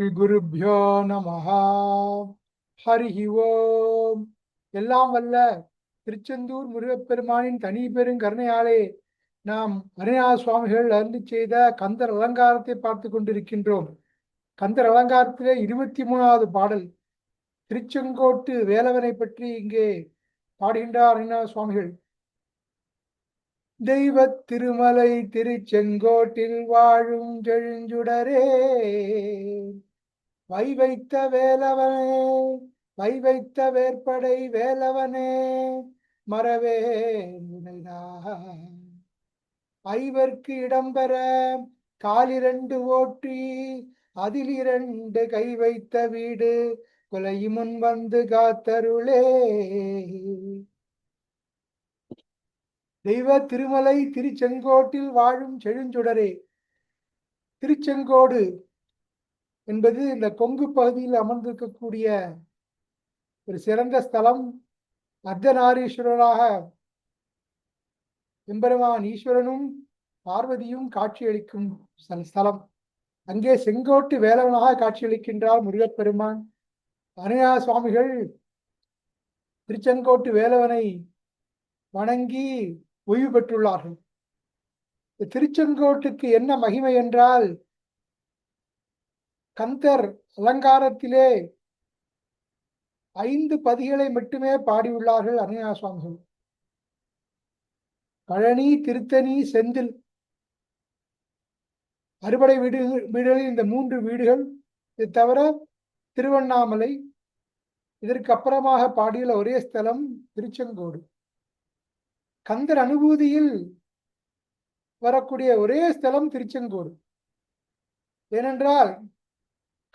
ஸ்ரீ குருப்யோ நமஹா. ஹரிஹி ஓம். எல்லாம் வல்ல திருச்செந்தூர் முருகப்பெருமானின் தனி பெரும் கருணையாலே நாம் அருணா சுவாமிகள் அருந்து செய்த கந்தர் அலங்காரத்தை பார்த்து கொண்டிருக்கின்றோம். கந்தர் அலங்காரத்திலே இருபத்தி மூணாவது பாடல். திருச்செங்கோட்டு வேலவனை பற்றி இங்கே பாடுகின்றார் அருணா சுவாமிகள். தெய்வ திருமலை திருச்செங்கோட்டில் வாழும் செழுஞ்சுடரே வை வைத்த வேலவனே வை வைத்த வேற்படை வேலவனே மறவே ஐவர்க்கு இடம்பெற காலிரண்டு ஓட்டி அதில் இரண்டு கை வைத்த வீடு கொலை முன் வந்து காத்தருளே. தெய்வ திருமலை திருச்செங்கோட்டில் வாழும் செழுஞ்சுடரே திருச்செங்கோடு என்பது இந்த கொங்கு பகுதியில் அமர்ந்திருக்கக்கூடிய ஒரு சிறந்த ஸ்தலம் அர்த்தநாரீஸ்வரராக எம்பெருமான் ஈஸ்வரனும் பார்வதியும் காட்சியளிக்கும் ஸ்தலம். அங்கே செங்கோட்டு வேலவனாக காட்சியளிக்கின்றார் முருகப்பெருமான். அனுயா சுவாமிகள் திருச்செங்கோட்டு வேலவனை வணங்கி ஓய்வு பெற்றுள்ளார்கள். திருச்செங்கோட்டுக்கு என்ன மகிமை என்றால் கந்தர் அலங்காரத்திலே ஐந்து பதிகளை மட்டுமே பாடியுள்ளார்கள் அருணா சுவாமிகள் பழனி திருத்தணி செந்தில். அறுபடை வீடு வீடுகளில் இந்த மூன்று வீடுகள். இது தவிர திருவண்ணாமலை இதற்கு அப்புறமாக பாடியுள்ள ஒரே ஸ்தலம் திருச்செங்கோடு. கந்தர் அனுபூதியில் வரக்கூடிய ஒரே ஸ்தலம் திருச்செங்கோடு. ஏனென்றால்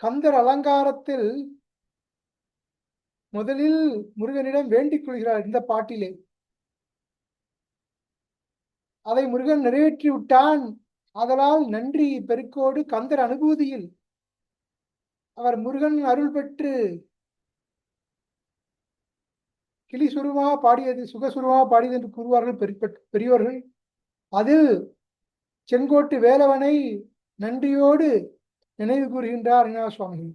கந்தர் அலங்காரத்தில் முதலில் முருகனிடம் வேண்டிக் கொள்கிறார் இந்த பாட்டிலே. அதை முருகன் நிறைவேற்றி விட்டான். அதனால் நன்றி பெருக்கோடு கந்தர் அனுபூதியில். அவர் முருகன் அருள் பெற்று கிளி சுருமாக பாடியது சுகசுருமாக பாடியது என்று கூறுவார்கள் பெரியவர்கள் அதில் செங்கோட்டு வேலவனை நன்றியோடு நினைவு கூறுகின்றார் அருணா சுவாமிகள்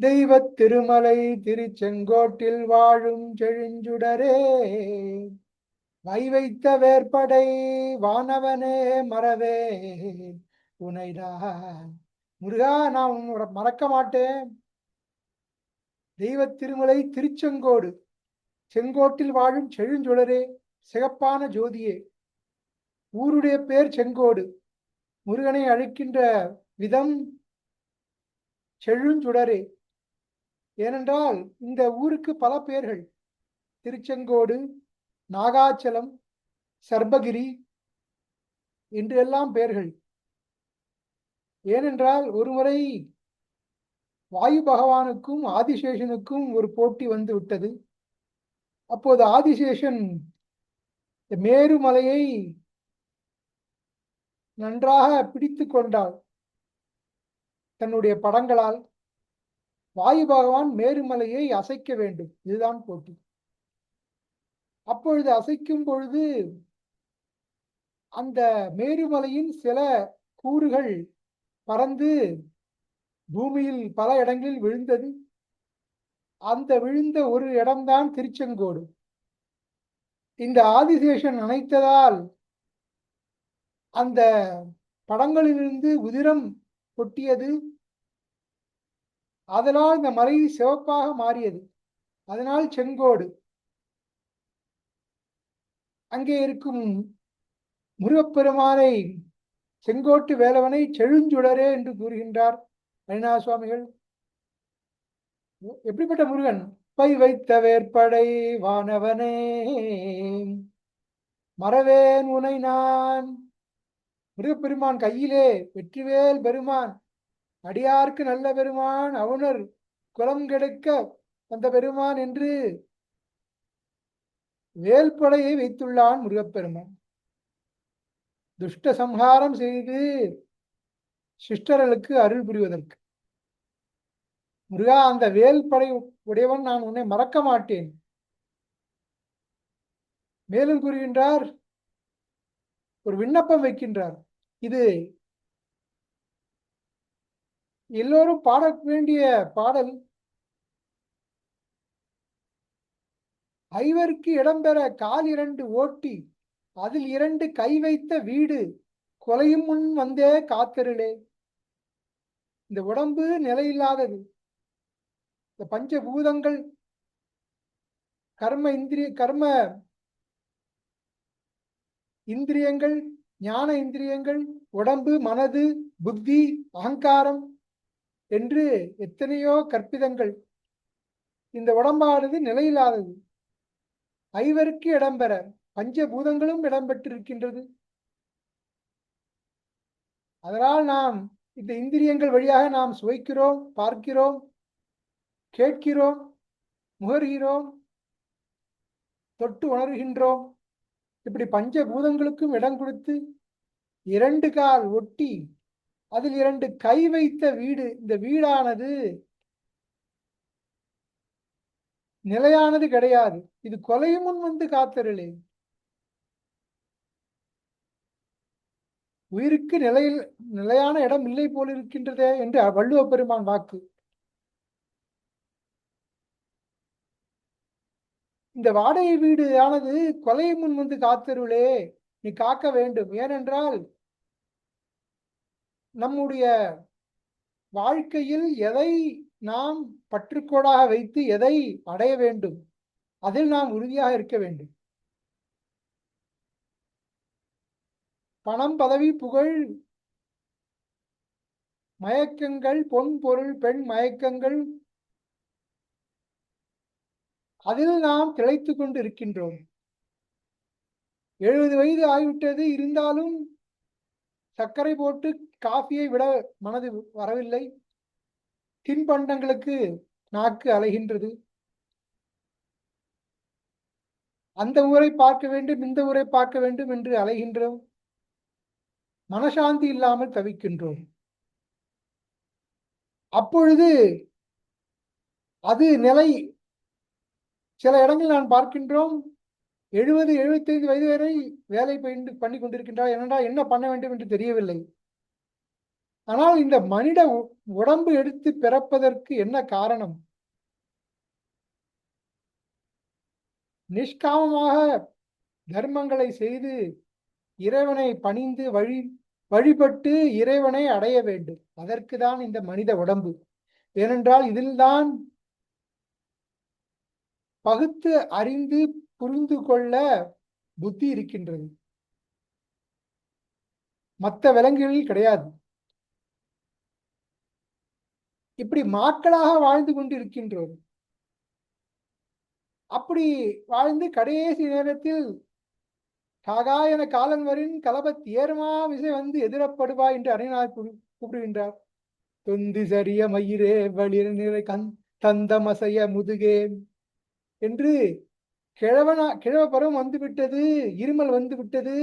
தெய்வ திருமலை திருச்செங்கோட்டில் வாழும் செழுஞ்சுடரே வை வைத்த வேற்படை வானவனே மறவே உனைடா முருகா நான் உன்னோட மறக்க மாட்டேன். தெய்வ திருமலை திருச்செங்கோடு செங்கோட்டில் வாழும் செழுஞ்சுடரே சிகப்பான ஜோதியே. ஊருடைய பேர் செங்கோடு முருகனை அழைக்கின்ற விதம் செழுஞ்சுடரே. ஏனென்றால் இந்த ஊருக்கு பல பெயர்கள். திருச்செங்கோடு நாகாச்சலம் சர்பகிரி என்று எல்லாம் பெயர்கள். ஏனென்றால் ஒருமுறை வாயு பகவானுக்கும் ஆதிசேஷனுக்கும் ஒரு போட்டி வந்து விட்டது. அப்போது ஆதிசேஷன் மேருமலையை நன்றாக பிடித்து கொண்டாள். தன்னுடைய படங்களால் வாயு பகவான் மேருமலையை அசைக்க வேண்டும். இதுதான் போட்டி. அப்பொழுது அசைக்கும் பொழுது அந்த மேருமலையின் சில கூறுகள் பறந்து பூமியில் பல இடங்களில் விழுந்தது. அந்த விழுந்த ஒரு இடம்தான் திருச்செங்கோடு. இந்த ஆதிசேஷன் அணைத்ததால் அந்த படங்களிலிருந்து உதிரம் கொட்டியது. அதனால் இந்த மலை சிவப்பாக மாறியது. அதனால் செங்கோடு. அங்கே இருக்கும் முருகப்பெருமானை செங்கோட்டு வேலவனை செழுஞ்சுடரே என்று கூறுகின்றார் அரிணா சுவாமிகள் எப்படிப்பட்ட முருகன்? பை வைத்த வேற்படை வானவனே. மறவேன் உனை நான். முருகப்பெருமான் கையிலே வெற்றிவேல் பெருமான். அடியார்க்கு நல்ல பெருமான் அவுணர் குலம் கெடுக்க வந்த பெருமான் என்று வேல்படையை வைத்துள்ளான் முருகப்பெருமான். துஷ்ட சம்ஹாரம் செய்து சிஸ்டர்களுக்கு அருள் புரிவதற்கு. முருகா அந்த வேல்படை உடையவன் நான் உன்னை மறக்க மாட்டேன். மேலும் கூறுகின்றார் ஒரு விண்ணப்பம் வைக்கின்றார். இது எல்லோரும் பாட வேண்டிய பாடல். ஐவருக்கு இடம்பெற கால் இரண்டு ஓட்டி அதில் இரண்டு கை வைத்த வீடு கொலையும் முன் வந்தே காத்தருளே. இந்த உடம்பு நிலையில்லாதது. இந்த பஞ்சபூதங்கள் கர்ம இந்திரிய கர்ம இந்திரியங்கள் ஞான இந்திரியங்கள் உடம்பு மனது புத்தி அகங்காரம் என்று எத்தனையோ கற்பிதங்கள். இந்த உடம்பானது நிலையில்லாதது. ஐவருக்கு இடம்பெற பஞ்சபூதங்களும் இடம்பெற்றிருக்கின்றது. அதனால் நாம் இந்த இந்திரியங்கள் வழியாக நாம் சுவைக்கிறோம் பார்க்கிறோம் கேட்கிறோம் முகர்கிறோம் தொட்டு உணர்கின்றோம். இப்படி பஞ்சபூதங்களுக்கும் இடம் கொடுத்து இரண்டு கால் ஒட்டி அதில் இரண்டு கை வைத்த வீடு இந்த வீடானது நிலையானது கிடையாது. இது கொலையும் முன் வந்து காத்தருளே. உயிருக்கு நிலையில் நிலையான இடம் இல்லை போல் இருக்கின்றதே என்று வள்ளுவ பெருமான் வாக்கு. இந்த வாடகை வீடு ஆனது முன் வந்து காத்தருளே நீ காக்க வேண்டும். ஏனென்றால் நம்முடைய வாழ்க்கையில் எதை நாம் பற்றுக்கோடாக வைத்து எதை அடைய வேண்டும்? அதில் நாம் உறுதியாக இருக்க வேண்டும். பணம் பதவி புகழ் மயக்கங்கள் பொன் பொருள் பெண் மயக்கங்கள் அதில் நாம் திளைத்து கொண்டு இருக்கின்றோம் எழுபது வயது ஆகிவிட்டது இருந்தாலும் சர்க்கரை போட்டு காஃபியை விட மனது வரவில்லை. தின்பண்டங்களுக்கு நாக்கு அலைகின்றது. அந்த ஊரை பார்க்க வேண்டும் இந்த ஊரை பார்க்க வேண்டும் என்று அலைகின்றோம். மனசாந்தி இல்லாமல் தவிக்கின்றோம். அப்பொழுது அது நிலை சில இடங்களில் நான் பார்க்கின்றோம் எழுபது எழுபத்தைந்து வயது வரை வேலை பயின்று பண்ணி கொண்டிருக்கின்றார். என்னடா என்ன பண்ண வேண்டும் என்று தெரியவில்லை. ஆனால் இந்த மனித உடம்பு எடுத்து பிறப்பதற்கு என்ன காரணம்? நிஷ்காமமாக தர்மங்களை செய்து இறைவனை பணிந்து வழி வழிபட்டு இறைவனை அடைய வேண்டும். அதற்கு தான் இந்த மனித உடம்பு. ஏனென்றால் இதில்தான் பகுத்து அறிந்து புரிந்து கொள்ள புத்தி இருக்கின்றது. மற்ற விலங்குகளில் கிடையாது. இப்படி மாக்களாக வாழ்ந்து கொண்டு இருக்கின்றோம் அப்படி வாழ்ந்து கடைசி நேரத்தில் காகாயன காலன்வரின் காலன் வரின் கலபத் ஏறுமா விசை வந்து எதிரப்படுவா என்று அணிநாள் கூப்பிடுகின்றார். தொந்து சரிய மயிரே வளிர நிறை கண் தந்தமசைய முதுகே என்று கிழவனா கிழவ பருவம் வந்து விட்டது இருமல் வந்து விட்டது.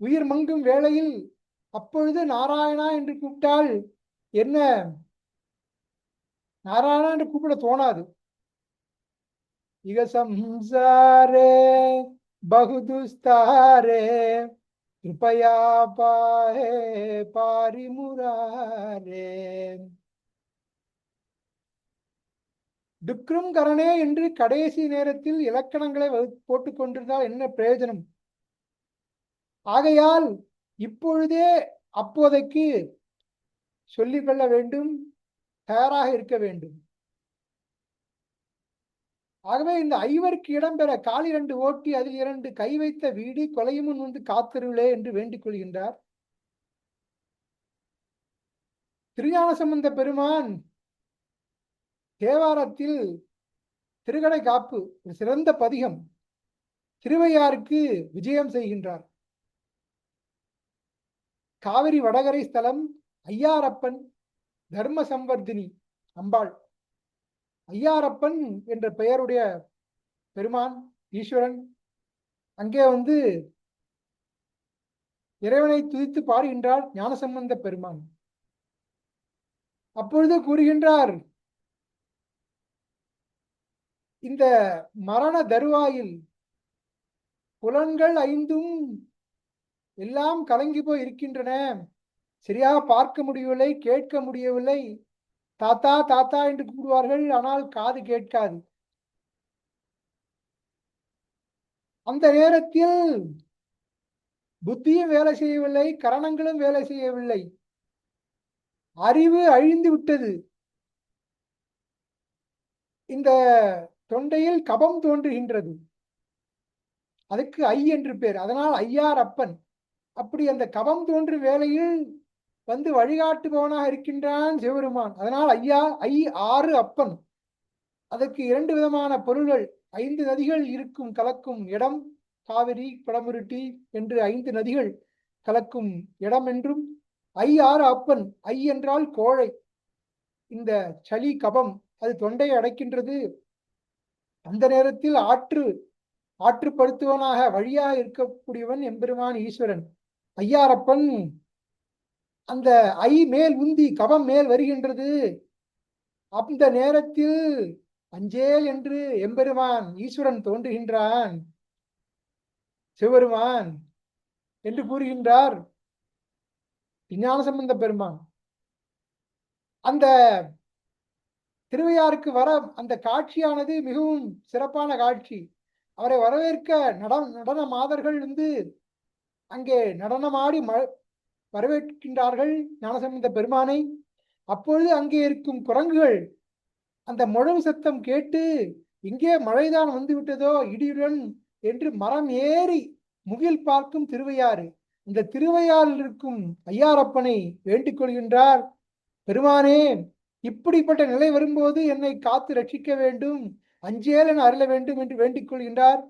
உயிர் மங்கும் வேளையில் அப்பொழுது நாராயணா என்று கூப்பிட்டால் என்ன? நாராயணா என்று கூப்பிட தோணாது. இக சம்சாரே பகுதுஸ்தாரே கிருபயா பாஹே பாரிமுராரே. துக்ரும் கரணே என்று கடைசி நேரத்தில் இலக்கணங்களை போட்டுக் கொண்டிருந்தால் என்ன பிரயோஜனம்? ஆகையால் இப்பொழுதே அப்போதைக்கு சொல்லிக்கொள்ள வேண்டும் தயாராக இருக்க வேண்டும். ஆகவே இந்த ஐவருக்கு இடம்பெற கால் இரண்டு ஓட்டி அதில் இரண்டு கை வைத்த வீடு கொலையும் வந்து காத்திருவிலே என்று வேண்டிக் கொள்கின்றார். திருஞான சம்பந்த பெருமான் தேவாரத்தில் திருகடை காப்பு ஒரு சிறந்த பதிகம். திருவையாருக்கு விஜயம் செய்கின்றார். காவிரி வடகரை ஸ்தலம் ஐயாரப்பன் தர்ம சம்வர்தினி அம்பாள். ஐயாரப்பன் என்ற பெயருடைய பெருமான் ஈஸ்வரன் அங்கே வந்து இறைவனை துதித்து பாடுகின்றார் ஞானசம்பந்த பெருமான். அப்பொழுது கூறுகின்றார் இந்த மரண தருவாயில் புலன்கள் ஐந்தும் எல்லாம் கலங்கி போய் இருக்கின்றன. சரியாக பார்க்க முடியவில்லை கேட்க முடியவில்லை. தாத்தா தாத்தா என்று கூடுவார்கள் ஆனால் காது கேட்காது. அந்த நேரத்தில் புத்தியும் வேலை செய்யவில்லை கரணங்களும் வேலை செய்யவில்லை. அறிவு அழிந்து விட்டது. இந்த தொண்டையில் கபம் தோன்றுகின்றது. அதுக்கு ஐ என்று பேர். அதனால் ஐயார் அப்பன். அப்படி அந்த கபம் தோன்று வேளையில் வந்து வழிகாட்டுபவனாக இருக்கின்றான் சிவபெருமான். அதனால் ஐயா ஐ ஆறு அப்பன். அதற்கு இரண்டு விதமான பொருள்கள். ஐந்து நதிகள் இருக்கும் கலக்கும் இடம் காவிரி படமுருட்டி என்று ஐந்து நதிகள் கலக்கும் இடம் என்றும் ஐ ஆறு அப்பன். ஐ என்றால் கோழை. இந்த சளி கபம் அது தொண்டையை அடைக்கின்றது. அந்த நேரத்தில் ஆற்று ஆற்றுப்படுத்துவனாக வழியாக இருக்கக்கூடியவன் எம்பெருமான் ஈஸ்வரன். ஐயாரப்பன் அந்த ஐ மேல் உந்தி கபம் மேல் வருகின்றது. அந்த நேரத்தில் அஞ்சேல் என்று எம்பெருமான் ஈஸ்வரன் தோன்றுகின்றான். சிவருமான் என்று கூறுகின்றார். விஞ்ஞான சம்பந்த பெருமான். அந்த திருவையாருக்கு வர அந்த காட்சியானது மிகவும் சிறப்பான காட்சி. அவரை வரவேற்க நட நடன மாதர்கள் வந்து அங்கே நடனமாடி ம வரவேற்கின்றார்கள் ஞானசம்பந்த பெருமானை. அப்பொழுது அங்கே இருக்கும் குரங்குகள் அந்த முழவு சத்தம் கேட்டு இங்கே மழைதான் வந்து விட்டதோ இடியுடன் என்று மரம் ஏறி முகில் பார்க்கும் திருவையாறு. இந்த திருவையாறில் இருக்கும் ஐயாரப்பனை வேண்டிக் கொள்கின்றார். பெருமானே இப்படிப்பட்ட நிலை வரும்போது என்னை காத்து ரட்சிக்க வேண்டும். அஞ்சேல் என அருள வேண்டும் என்று வேண்டிக் கொள்கின்றார்.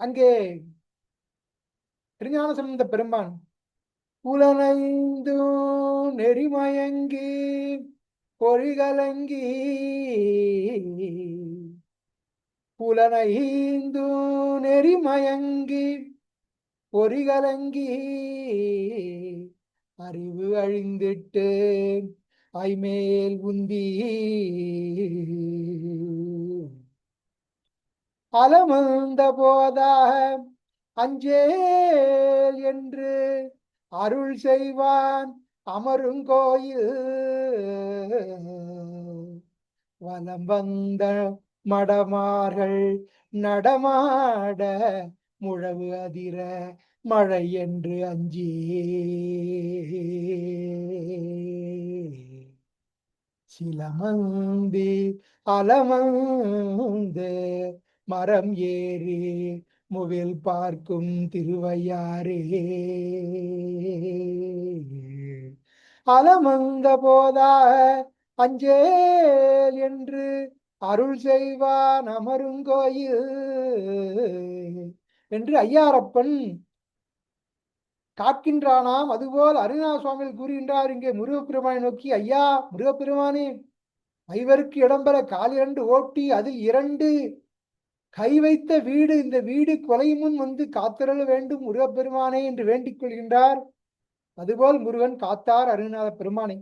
அங்கே திருஞான சம்பந்த பெருமான் புலனைந்து நெறிமயங்கி பொறிகலங்கி புலனைந்து நெறிமயங்கி பொறிகலங்கி அறிவு அழிந்திட்டு ஐமேல் உந்தி அலமந்த போதாக அஞ்சேல் என்று அருள் செய்வான் அமருங்கோயில் வலம் வந்த மடமார்கள் நடமாட முழவு அதிர மழை என்று அஞ்சே சிலமந்தி அலமந்து மரம் ஏறி முவில் பார்க்கும் திருவையாரே அலமந்த போதாக அஞ்சேல் என்று அருள் செய்வான் அமருங்கோயில் என்று ஐயாரப்பன் காக்கின்றானாம். அதுபோல் அருணா சுவாமிகள் கூறுகின்றார் இங்கே முருகப்பெருமானை நோக்கி ஐயா முருகப்பெருமானே ஐவருக்கு இடம்பெற காலிரண்டு ஓட்டி அதில் இரண்டு கை வைத்த வீடு இந்த வீடு கொலை முன் வந்து காத்திரல வேண்டும் முருகப்பெருமானே என்று வேண்டிக் கொள்கின்றார். அதுபோல் முருகன் காத்தார் அருணாத பெருமானை.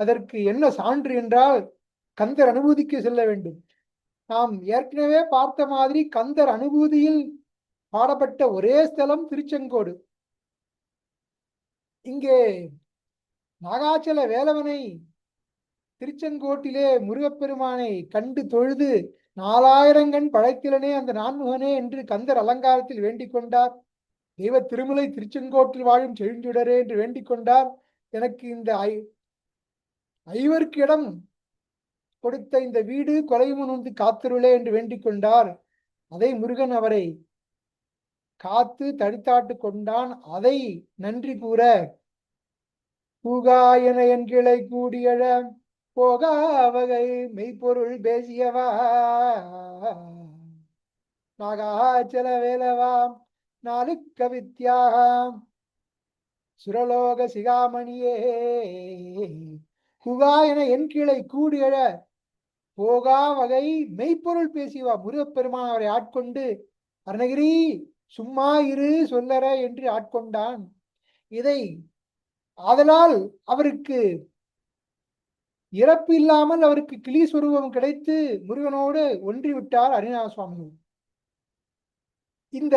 அதற்கு என்ன சான்று என்றால் கந்தர் அனுபூதிக்கு செல்ல வேண்டும். நாம் ஏற்கனவே பார்த்த மாதிரி கந்தர் அனுபூதியில் பாடப்பட்ட ஒரே ஸ்தலம் திருச்செங்கோடு. இங்கே நாகாச்சல வேலவனை திருச்செங்கோட்டிலே முருகப்பெருமானை கண்டு தொழுது நாலாயிரங்கண் பழைத்திலனே அந்த நான்முகனே என்று கந்தர் அலங்காரத்தில் வேண்டிக் கொண்டார். தெய்வ திருமலை திருச்செங்கோட்டில் வாழும் செழுஞ்சுடரே என்று வேண்டிக் கொண்டார். எனக்கு இந்த ஐ ஐவருக்கு இடம் கொடுத்த இந்த வீடு கொலைமுன் வந்து காத்திருளே என்று வேண்டிக் கொண்டார். அதை முருகன் அவரை காத்து தடுத்தாட்டு கொண்டான். அதை நன்றி கூற புகாயன என் கிளை கூடியழ போகா வகை மெய்ப்பொருள் பேசியவா? நாகாச்சல வேலவாம் நாலு கவித்யாகாம் சுரலோக சிகாமணியே. குகா என என் கீழே கூடியழ போகா வகை மெய்ப்பொருள் பேசிவா முருகப்பெருமான் அவரை ஆட்கொண்டு அருணகிரி சும்மா இரு சொல்லற என்று ஆட்கொண்டான். இதை ஆதலால் அவருக்கு இறப்பு இல்லாமல் அவருக்கு கிளி சுரூபம் கிடைத்து முருகனோடு ஒன்றிவிட்டார் அரிநாத சுவாமி இந்த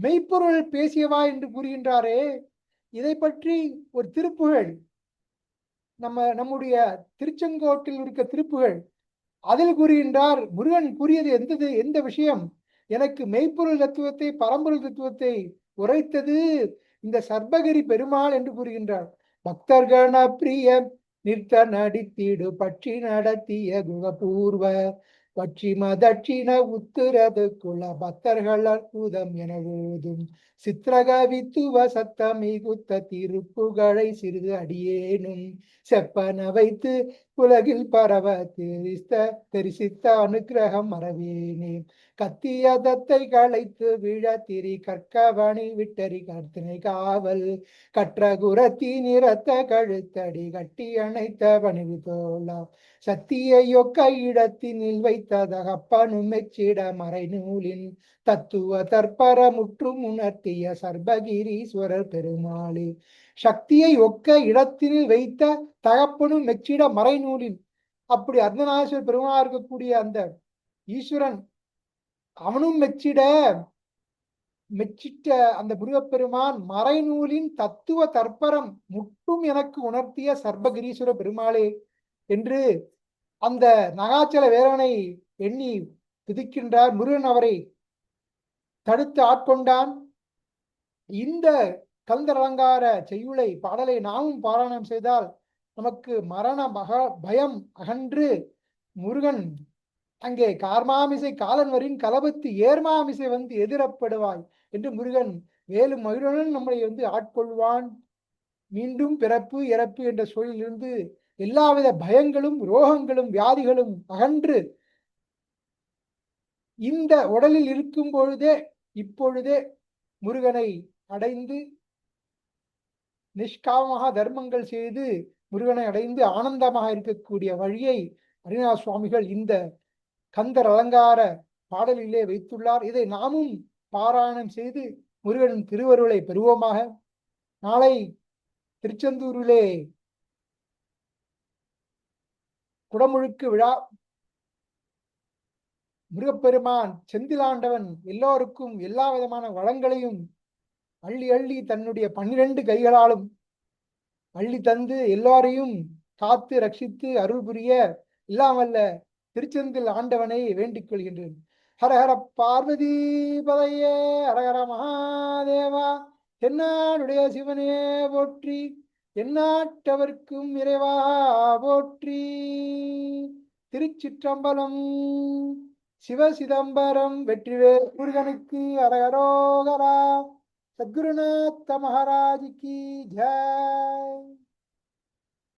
மெய்ப்பொருள் பேசியவா என்று கூறுகின்றாரே இதை பற்றி ஒரு திருப்புகழ் நம்ம நம்முடைய திருச்செங்கோட்டில் இருக்க திருப்புகழ் அதில் கூறுகின்றார் முருகன் கூறியது எந்தது எந்த விஷயம்? எனக்கு மெய்ப்பொருள் தத்துவத்தை பரம்பொருள் தத்துவத்தை உரைத்தது இந்த சர்பகிரி பெருமாள் என்று கூறுகின்றார். பக்தர்கண பிரிய நிறுத்த நடித்திடு பற்றி நடத்திய குணபூர்வ பட்சிம தட்சிண உத்துரது குல பக்தர்கள் அற்புதம் என ஓதும். சித்திரகவித்துவ சத்தமி குத்த திருப்புகழை சிறிது அடியேனும். செப்பன வைத்து உலகில் பரவ தெரிஸ்த தெரிசித்த அனுக்கிரகம் மறவேனே கத்திய தத்தை களைத்து விழ திரி கற்கவணி விட்டறி கர்த்தனை காவல். கற்ற குரத்தி நிறத்த கழுத்தடி கட்டி அணைத்த பணிவு தோழா சத்தியையொக்க இடத்தினில் வைத்ததகப்பனும் மெச்சிட மறைநூலின் தத்துவ தற்பர முற்றும் உணர்த்திய சர்பகிரீஸ்வரர் பெருமாளே. சக்தியை ஒக்க இடத்தினில் வைத்த தகப்பனும் மெச்சிட மறைநூலின் அப்படி அர்த்தநாதேஸ்வரர் பெருமாள் இருக்கக்கூடிய அந்த ஈஸ்வரன் அவனும் மெச்சிட மெச்சிட்ட அந்த முருகப்பெருமான் மறைநூலின் தத்துவ தற்பரம் முட்டும் எனக்கு உணர்த்திய சர்பகிரீஸ்வர பெருமாளே என்று அந்த நகாச்சல வேலனை எண்ணி துதிக்கின்றார் முருகன் அவரை. தடுத்து ஆட்கொண்டான். இந்த கந்தரலங்கார செய்யுளை பாடலை நாமும் பாராயணம் செய்தால் நமக்கு மரண மக பயம் அகன்று முருகன் அங்கே கார்மாமிசை காலன்வரின் கலபத்து ஏர்மாமிசை வந்து எதிரப்படுவாய் என்று முருகன் வேலும் மகிழனும் நம்மளை வந்து ஆட்கொள்வான். மீண்டும் பிறப்பு இறப்பு என்ற சூழலிலிருந்து எல்லாவித பயங்களும் ரோகங்களும் வியாதிகளும் அகன்று இந்த உடலில் இருக்கும் பொழுதே இப்பொழுதே முருகனை அடைந்து நிஷ்காமமாக தர்மங்கள் செய்து முருகனை அடைந்து ஆனந்தமாக இருக்கக்கூடிய வழியை அரிநாத சுவாமிகள் இந்த கந்தர் அலங்கார பாடலிலே வைத்துள்ளார். இதை நாமும் பாராயணம் செய்து முருகனின் திருவருளை பெறுவோமாக. நாளை திருச்செந்தூரிலே குடமுழுக்கு விழா. முருகப்பெருமான் செந்திலாண்டவன் எல்லோருக்கும் எல்லா விதமான வளங்களையும் அள்ளி அள்ளி தன்னுடைய பன்னிரண்டு கைகளாலும் அள்ளி தந்து எல்லாரையும் காத்து ரட்சித்து அருள் புரிய எல்லாம் திருச்செந்தில் ஆண்டவனை வேண்டிக் கொள்கின்றேன். ஹரஹர பார்வதி பதையே ஹரஹர மகாதேவா தென்னாடுடைய சிவனே போற்றி எந்நாட்டவர்க்கும் இறைவா போற்றி. திருச்சிற்றம்பலம் சிவசிதம்பரம் வெற்றிவேல் முருகனுக்கு அரகரோகரா. சத்குருநாத்த மகாராஜிக்கு ஜெய்.